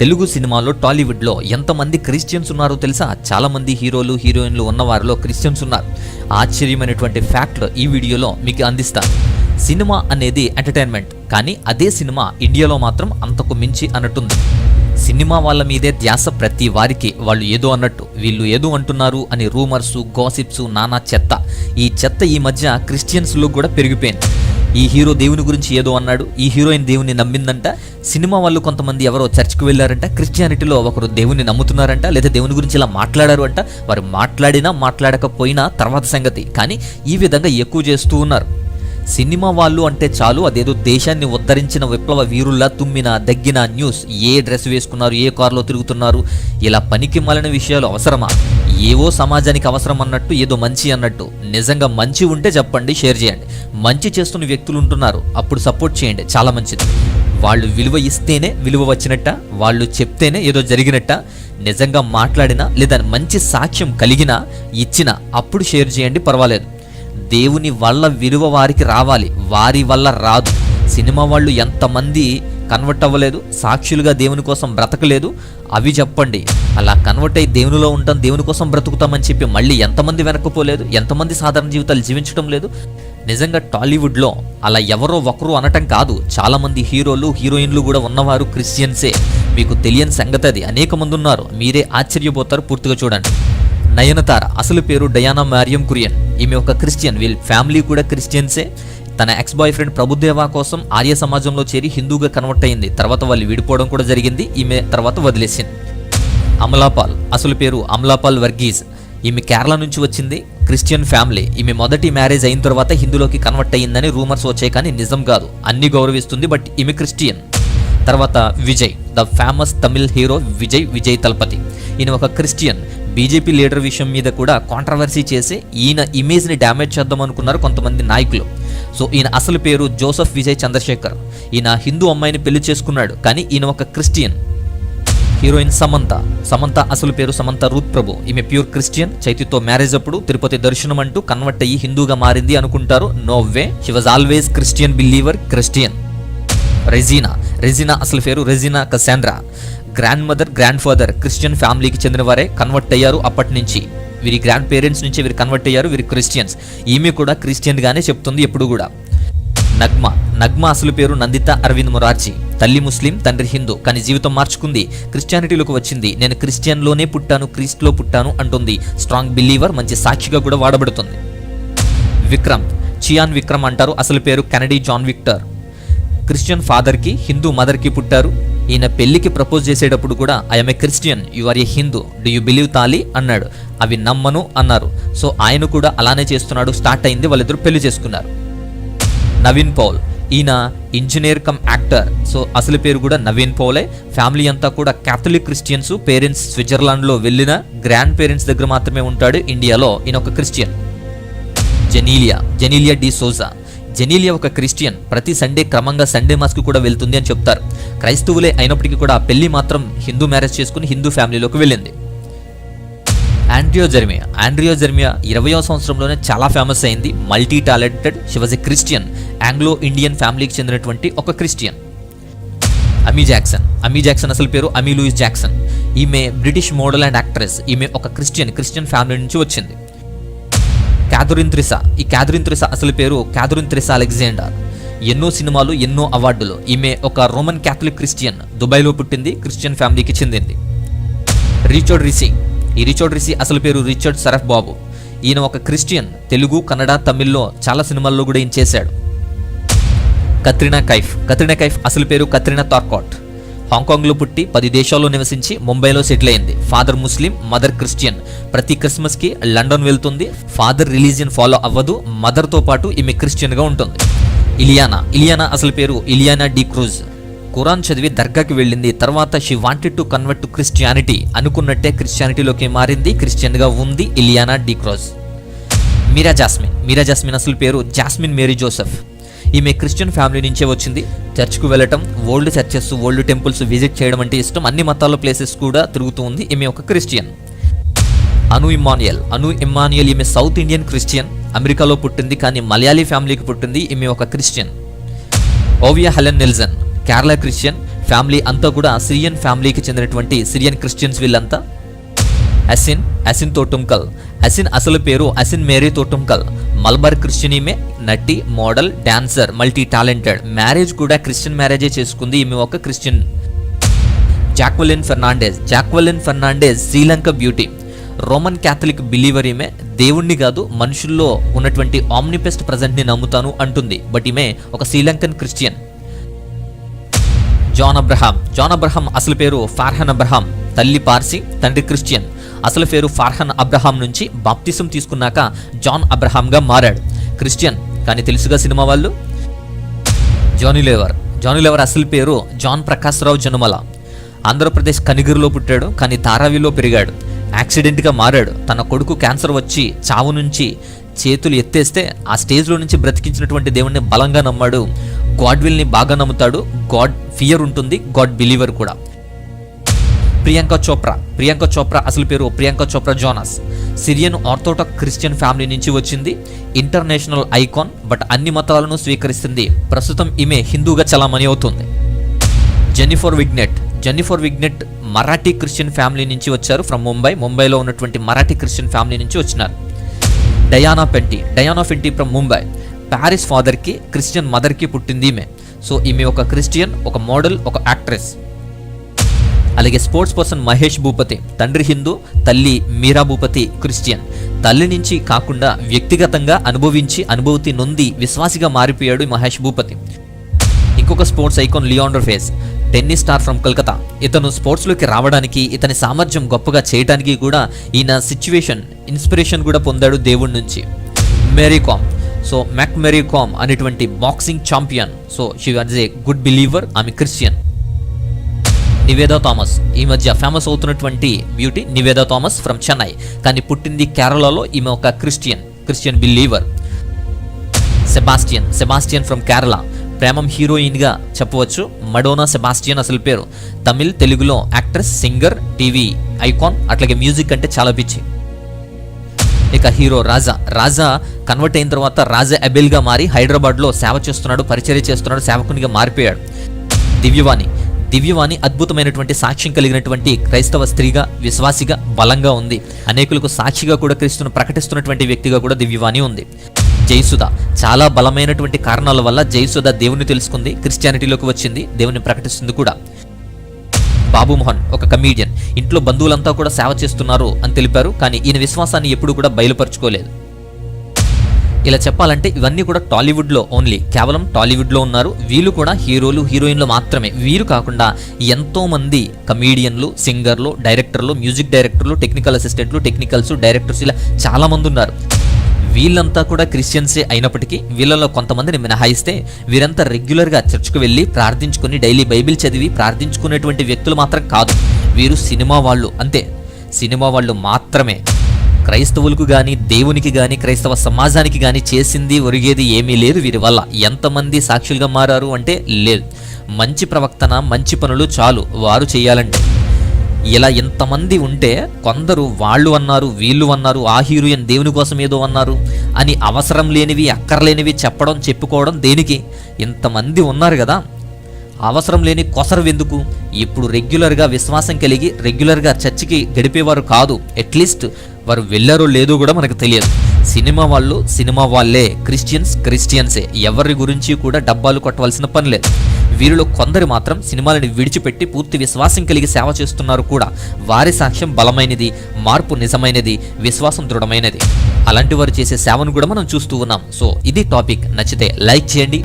తెలుగు సినిమాలో టాలీవుడ్లో ఎంతమంది క్రిస్టియన్స్ ఉన్నారో తెలుసా? చాలా మంది హీరోలు హీరోయిన్లు ఉన్న వారిలో క్రిస్టియన్స్ ఉన్నారు. ఆశ్చర్యమైనటువంటి ఫ్యాక్ట్ ఈ వీడియోలో మీకు అందిస్తాను. సినిమా అనేది ఎంటర్టైన్మెంట్ కానీ అదే సినిమా ఇండియాలో మాత్రం అంతకు మించి అన్నట్టుంది. సినిమా వాళ్ళ మీదే ధ్యాస ప్రతి వారికి వాళ్ళు ఏదో అన్నట్టు వీళ్ళు ఏదో అంటున్నారు అని రూమర్స్ గాసిప్స్ నానా చెత్త. ఈ చెత్త ఈ మధ్య క్రిస్టియన్స్లో కూడా పెరిగిపోయింది. ఈ హీరో దేవుని గురించి ఏదో అన్నాడు ఈ హీరోయిన్ దేవుని నమ్మిందంట సినిమా వాళ్ళు కొంతమంది ఎవరో చర్చ్కి వెళ్ళారంట క్రిస్టియానిటీలో ఒకరు దేవుని నమ్ముతున్నారంట లేదా దేవుని గురించి ఇలా మాట్లాడారు అంట. వారు మాట్లాడినా మాట్లాడకపోయినా తర్వాత సంగతి. కానీ ఈ విధంగా ఎక్కువ చేస్తూ ఉన్నారు. సినిమా వాళ్ళు అంటే చాలు అదేదో దేశాన్ని ఉద్ధరించిన విప్లవ వీరుల్లా తుమ్మిన దగ్గిన న్యూస్. ఏ డ్రెస్ వేసుకున్నారు ఏ కారులో తిరుగుతున్నారు ఇలా పనికి మాలిన విషయాలు అవసరమా? ఏవో సమాజానికి అవసరం అన్నట్టు ఏదో మంచి అన్నట్టు. నిజంగా మంచి ఉంటే చెప్పండి షేర్ చేయండి. మంచి చేస్తున్న వ్యక్తులు ఉంటున్నారు. అప్పుడు సపోర్ట్ చేయండి. చాలా మంచిది. వాళ్ళు విలువ ఇస్తేనే విలువ వచ్చినట్ట వాళ్ళు చెప్తేనే ఏదో జరిగినట్ట నిజంగా మాట్లాడినా లేదా మంచి సాక్ష్యం కలిగినా ఇచ్చినా అప్పుడు షేర్ చేయండి పర్వాలేదు. దేవుని వల్ల విలువ వారికి రావాలి వారి వల్ల రాదు. సినిమా వాళ్ళు ఎంతమంది కన్వర్ట్ అవ్వలేదు సాక్షులుగా దేవుని కోసం బ్రతకలేదు అవి చెప్పండి. అలా కన్వర్ట్ అయ్యి దేవునిలో ఉంటాం దేవుని కోసం బ్రతుకుతామని చెప్పి మళ్ళీ ఎంతమంది వెనక్కిపోలేదు ఎంతమంది సాధారణ జీవితాలు జీవించడం లేదు నిజంగా టాలీవుడ్లో అలా ఎవరో ఒకరు అనటం కాదు. చాలామంది హీరోలు హీరోయిన్లు కూడా ఉన్నవారు క్రిస్టియన్సే. మీకు తెలియని సంగతి అది. అనేక మంది ఉన్నారు. మీరే ఆశ్చర్యపోతారు. పూర్తిగా చూడండి. నయనతార. అసలు పేరు డయానా మారియం కురియన్. ఈమె ఒక క్రిస్టియన్. వీళ్ళ ఫ్యామిలీ కూడా క్రిస్టియన్సే. తన ఎక్స్ బాయ్ ఫ్రెండ్ ప్రభుదేవా కోసం ఆర్య సమాజంలో చేరి హిందూగా కన్వర్ట్ అయింది. తర్వాత వాళ్ళు విడిపోవడం కూడా జరిగింది. ఈమె తర్వాత వదిలేసింది. అమలాపాల్. అసలు పేరు అమలాపాల్ వర్గీస్. ఈమె కేరళ నుంచి వచ్చింది. Christian family. ఈమె మొదటి మ్యారేజ్ అయిన తర్వాత హిందూలోకి కన్వర్ట్ అయ్యిందని రూమర్స్ వచ్చాయి కానీ నిజం కాదు. అన్ని గౌరవిస్తుంది బట్ ఈమె క్రిస్టియన్. తర్వాత Vijay the famous Tamil hero Vijay Vijay Thalapathy. ఈయన ఒక క్రిస్టియన్. బీజేపీ లీడర్ విషయం మీద కూడా కాంట్రవర్సీ చేసి ఈయన ఇమేజ్ని డ్యామేజ్ చేద్దాం అనుకున్నారు కొంతమంది నాయకులు. సో ఈయన అసలు పేరు జోసఫ్ విజయ్ చంద్రశేఖర్. ఈయన హిందూ అమ్మాయిని పెళ్ళి చేసుకున్నాడు కానీ ఈయన ఒక క్రిస్టియన్. హీరోయిన్ సమంత. సమంత అసలు పేరు సమంత రూత్ ప్రభు. ఈమె ప్యూర్ క్రిస్టియన్. చైతితో మ్యారేజ్ అప్పుడు తిరుపతి దర్శనం అంటూ కన్వర్ట్ అయ్యి హిందూగా మారింది అనుకుంటారు no way she was always Christian believer Christian Regina. Regina అసలు పేరు Regina Cassandra. Grandmother grandfather Christian ఫ్యామిలీకి చెందిన వారే కన్వర్ట్ అయ్యారు అప్పటి నుంచి వీరి గ్రాండ్ పేరెంట్స్ నుంచి వీరు కన్వర్ట్ అయ్యారు వీరి క్రిస్టియన్స్ ఈమె కూడా క్రిస్టియన్గానే చెప్తుంది ఎప్పుడు కూడా. నగ్మ. నగ్మ అసలు పేరు నందిత అరవింద్ మొరార్జీ. తల్లి ముస్లిం తండ్రి హిందూ కానీ జీవితం మార్చుకుంది. క్రిస్టియానిటీలోకి వచ్చింది. నేను క్రిస్టియన్లోనే పుట్టాను క్రీస్ట్లో పుట్టాను అంటుంది. స్ట్రాంగ్ బిలీవర్ మంచి సాక్షిగా కూడా వాడబడుతుంది. విక్రమ్. చియాన్ విక్రమ్ అంటారు. అసలు పేరు కెనడీ జాన్ విక్టర్. క్రిస్టియన్ ఫాదర్కి హిందూ మదర్కి పుట్టారు. ఈయన పెళ్ళికి ప్రపోజ్ చేసేటప్పుడు కూడా I'm a Christian you are a Hindu do you believe thali అన్నాడు. అవి నమ్మను అన్నారు. సో ఆయన కూడా అలానే చేస్తున్నాడు. స్టార్ట్ అయింది వాళ్ళిద్దరు పెళ్ళి చేసుకున్నారు. నవీన్ పౌల్. ఈయన ఇంజనీర్ కమ్ యాక్టర్. సో అసలు పేరు కూడా నవీన్ పౌలే. ఫ్యామిలీ అంతా కూడా క్యాథలిక్ క్రిస్టియన్స్. పేరెంట్స్ స్విట్జర్లాండ్లో వెళ్ళిన గ్రాండ్ పేరెంట్స్ దగ్గర మాత్రమే ఉంటాడు ఇండియాలో ఈయన ఒక క్రిస్టియన్. జెనీలియా జెనీలియా డి సోజా. జెనీలియా ఒక క్రిస్టియన్. ప్రతి సండే క్రమంగా సండే మాస్కి కూడా వెళ్తుంది అని చెప్తారు. క్రైస్తవులే అయినప్పటికీ కూడా ఆ పెళ్ళి మాత్రం హిందూ మ్యారేజ్ చేసుకుని హిందూ ఫ్యామిలీలోకి వెళ్ళింది. ఆండ్రియో జెర్మియా. ఆండ్రియో జెర్మియా ఇరవయో సంవత్సరంలోనే చాలా ఫేమస్ అయింది. Multi talented she was a Christian. Anglo Indian ఫ్యామిలీకి చెందినటువంటి ఒక Christian. Amy Jackson. Amy Jackson అసలు పేరు? Amy Louis Jackson. ఈమె బ్రిటిష్ మోడల్ అండ్ యాక్ట్రెస్. ఈమె ఒక క్రిస్టియన్ క్రిస్టియన్ ఫ్యామిలీ నుంచి వచ్చింది. Catherine Tresa. ఈ క్యాథరిన్ త్రిసా అసలు పేరు? Catherine Tresa Alexander. ఎన్నో సినిమాలు ఎన్నో అవార్డులు. ఈమె ఒక రోమన్ క్యాథలిక్ క్రిస్టియన్. దుబాయ్లో పుట్టింది క్రిస్టియన్ ఫ్యామిలీకి చెందింది. రిచర్డ్ రిసి. ఈ రిచర్డ్ రిసి అసలు పేరు రిచర్డ్ సరఫ్ బాబు. ఈయన ఒక క్రిస్టియన్. తెలుగు కన్నడ తమిళ్ళో చాలా సినిమాల్లో కూడా ఈయన చేశాడు. కత్రినా కైఫ్. కత్రినా కైఫ్ అసలు పేరు కత్రినా తార్కాట్. హాంకాంగ్లో పుట్టి పది దేశాల్లో నివసించి ముంబైలో సెటిల్ అయింది. Father Muslim mother Christian. ప్రతి క్రిస్మస్కి లండన్ వెళ్తుంది. ఫాదర్ రిలీజియన్ ఫాలో అవ్వదు. మదర్తో పాటు ఈమె క్రిస్టియన్గా ఉంటుంది. ఇలియానా. ఇలియానా అసలు పేరు ఇలియానా డి క్రూజ్. ఖురాన్ చదివి దర్గాకి వెళ్ళింది. తర్వాత she wanted to convert to Christianity. అనుకున్నట్టే క్రిస్టియానిటీలోకి మారింది. క్రిస్టియన్గా ఉంది Ileana D క్రోజ్. Meera Jasmine. Meera Jasmine అసలు పేరు జాస్మిన్ మేరీ జోసెఫ్. ఈమె క్రిస్టియన్ ఫ్యామిలీ నుంచే వచ్చింది. చర్చ్కు వెళ్ళటం old churches old temples visit చేయడం అంటే ఇష్టం. అన్ని మతాల ప్లేసెస్ కూడా తిరుగుతూ ఉంది ఈమె ఒక Christian. Anu Emmanuel Anu Emmanuel ఈమె సౌత్ ఇండియన్ క్రిస్టియన్. అమెరికాలో పుట్టింది కానీ మలయాళీ ఫ్యామిలీకి పుట్టింది ఈమె ఒక Christian. Oviya Helen Nelson. Kerala Christian. Family అంతా కూడా సిరియన్ ఫ్యామిలీకి చెందినటువంటి సిరియన్ క్రిస్టియన్స్ వీళ్ళంతా. అసిన్ అసిన్ తోటుంకల్. అసిన్ అసలు పేరు అసిన్ మేరీ తోటుంకల్. మల్బార్ క్రిస్టియన్ నటి model dancer multi talented marriage కూడా క్రిస్టియన్ మ్యారేజే చేసుకుంది ఈమె ఒక Christian. Jacqueline Fernandez. Jacqueline Fernandez Sri Lanka beauty. Roman Catholic believer ఈమె దేవుణ్ణి కాదు మనుషుల్లో ఉన్నటువంటి ఆమ్నిపెస్ట్ ప్రజెంట్ని నమ్ముతాను అంటుంది. బట్ ఈమె ఒక Sri Lankan Christian. John Abraham. John Abraham అసలు పేరు ఫార్హన్ అబ్రహాం. తల్లి పార్సీ తండ్రి క్రిస్టియన్. అసలు పేరు ఫార్హన్ అబ్రహాం నుంచి బాప్తిసం తీసుకున్నాక జాన్ అబ్రహాంగా మారాడు. క్రిస్టియన్ కానీ తెలుసుగా సినిమా వాళ్ళు? జానీ లేవర్. జానీ లేవర్ అసలు పేరు జాన్ ప్రకాశ్రావు జనుమల. ఆంధ్రప్రదేశ్ కనిగిరిలో పుట్టాడు కానీ తారావిలో పెరిగాడు. యాక్సిడెంట్గా మారాడు. తన కొడుకు క్యాన్సర్ వచ్చి చావు నుంచి చేతులు ఎత్తేస్తే ఆ స్టేజ్లో నుంచి బ్రతికించినటువంటి దేవుణ్ణి బలంగా నమ్మాడు. గాడ్ విల్ని బాగా నమ్ముతాడు. గాడ్ ఫియర్ ఉంటుంది. గాడ్ బిలీవర్ కూడా. ప్రియాంక చోప్రా. ప్రియాంక చోప్రా అసలు పేరు Priyanka Chopra Jonas. Syrian orthodox Christian family నుంచి వచ్చింది. ఇంటర్నేషనల్ ఐకాన్ బట్ అన్ని మతాలను స్వీకరిస్తుంది. ప్రస్తుతం ఈమె హిందూగా చలామణి అవుతుంది. Jennifer Vignette. Jennifer Vignette Marathi Christian family నుంచి వచ్చారు. ఫ్రమ్ ముంబై. ముంబైలో ఉన్నటువంటి మరాఠీ క్రిస్టియన్ ఫ్యామిలీ నుంచి వచ్చినారు. Diana Penty. Diana పెంటి from Mumbai. Paris ఫాదర్కి క్రిస్టియన్ మదర్కి పుట్టింది ఈమె. సో ఈమె ఒక క్రిస్టియన్ ఒక మోడల్ ఒక యాక్ట్రెస్. అలాగే స్పోర్ట్స్ పర్సన్ మహేష్ భూపతి తండ్రి హిందూ తల్లి మీరా భూపతి క్రిస్టియన్. తల్లి నుంచి కాకుండా వ్యక్తిగతంగా అనుభవించి అనుభూతి నొంది విశ్వాసిగా మారిపోయాడు మహేష్ భూపతి. ఇంకొక sports icon Leander Paes tennis star from Calcutta ఇతను స్పోర్ట్స్లోకి రావడానికి ఇతని సామర్థ్యం గొప్పగా చేయడానికి కూడా ఈయన సిచ్యువేషన్ ఇన్స్పిరేషన్ కూడా పొందాడు దేవుడి నుంచి. మేరీ కామ్. సో మ్యాక్ మేరీకామ్ అనేటువంటి boxing champion. So she was a good believer ఆమె క్రిస్టియన్. నివేదా థామస్. ఈ మధ్య ఫేమస్ అవుతున్నటువంటి beauty Niveda Thomas from Chennai కానీ పుట్టింది కేరళలో ఈమె ఒక Christian Christian believer Sebastian Sebastian from Kerala Premam హీరోయిన్గా చెప్పవచ్చు. మడోనా సెబాస్టియన్ అసలు పేరు. తమిళ్ తెలుగులో యాక్ట్రెస్ సింగర్ టీవీ ఐకాన్ అట్లాగే మ్యూజిక్ అంటే చాలా పిచ్చి. ఇక హీరో రాజా. రాజా కన్వర్ట్ అయిన తర్వాత రాజా అబెల్గా మారి హైదరాబాద్లో సేవ చేస్తున్నాడు పరిచర్య చేస్తున్నాడు సేవకునిగా మారిపోయాడు. దివ్యవాణి. దివ్యవాణి అద్భుతమైనటువంటి సాక్ష్యం కలిగినటువంటి క్రైస్తవ స్త్రీగా విశ్వాసిగా బలంగా ఉంది. అనేకులకు సాక్షిగా కూడా క్రీస్తును ప్రకటిస్తున్నటువంటి వ్యక్తిగా కూడా దివ్యవాణి ఉంది. జయసుధ చాలా బలమైనటువంటి కారణాల వల్ల జయసుధ దేవుని తెలుసుకుంది క్రిస్టియానిటీలోకి వచ్చింది దేవుని ప్రకటిస్తుంది కూడా. బాబు మోహన్ ఒక కమీడియన్ ఇంట్లో బంధువులంతా కూడా సేవ చేస్తున్నారు అని తెలిపారు కానీ ఈయన విశ్వాసాన్ని ఎప్పుడూ కూడా బయలుపరచుకోలేదు. ఇలా చెప్పాలంటే ఇవన్నీ కూడా టాలీవుడ్లో ఓన్లీ కేవలం టాలీవుడ్లో ఉన్నారు. వీళ్ళు కూడా హీరోలు హీరోయిన్లు మాత్రమే. వీరు కాకుండా ఎంతోమంది కమీడియన్లు సింగర్లు డైరెక్టర్లు మ్యూజిక్ డైరెక్టర్లు టెక్నికల్ అసిస్టెంట్లు టెక్నికల్స్ డైరెక్టర్స్ ఇలా చాలామంది ఉన్నారు. వీళ్ళంతా కూడా క్రిస్టియన్సే అయినప్పటికీ వీళ్ళలో కొంతమందిని మినహాయిస్తే వీరంతా రెగ్యులర్గా చర్చ్కు వెళ్ళి ప్రార్థించుకుని డైలీ బైబిల్ చదివి ప్రార్థించుకునేటువంటి వ్యక్తులు మాత్రం కాదు. వీరు సినిమా వాళ్ళు. అంతే. సినిమా వాళ్ళు మాత్రమే. క్రైస్తవులకు కానీ దేవునికి కానీ క్రైస్తవ సమాజానికి కానీ చేసింది ఒరిగేది ఏమీ లేదు వీరి వల్ల. ఎంతమంది సాక్షులుగా మారారు అంటే లేదు. మంచి ప్రవక్తన మంచి పనులు చాలు వారు చేయాలంటే. ఇలా ఇంతమంది ఉంటే కొందరు వాళ్ళు అన్నారు వీళ్ళు అన్నారు ఆ హీరోయిన్ దేవుని కోసం ఏదో అన్నారు అని అవసరం లేనివి అక్కర్లేనివి చెప్పడం చెప్పుకోవడం దేనికి? ఇంతమంది ఉన్నారు కదా. అవసరం లేని కొసరు ఎందుకు? ఇప్పుడు రెగ్యులర్గా విశ్వాసం కలిగి రెగ్యులర్గా చర్చికి గడిపేవారు కాదు. అట్లీస్ట్ వారు వెళ్ళారో లేదో కూడా మనకు తెలియదు. సినిమా వాళ్ళు సినిమా వాళ్ళే క్రిస్టియన్స్ క్రిస్టియన్సే. ఎవరి గురించి కూడా డబ్బాలు కొట్టవలసిన పని లేదు. వీరిలో కొందరు మాత్రం సినిమాలను విడిచిపెట్టి పూర్తి విశ్వాసం కలిగి సేవ చేస్తున్నారు కూడా. వారి సాక్ష్యం బలమైనది మార్పు నిజమైనది విశ్వాసం దృఢమైనది. అలాంటి వారు చేసే సేవను కూడా మనం చూస్తూ ఉన్నాం. సో ఇది టాపిక్. నచ్చితే లైక్ చేయండి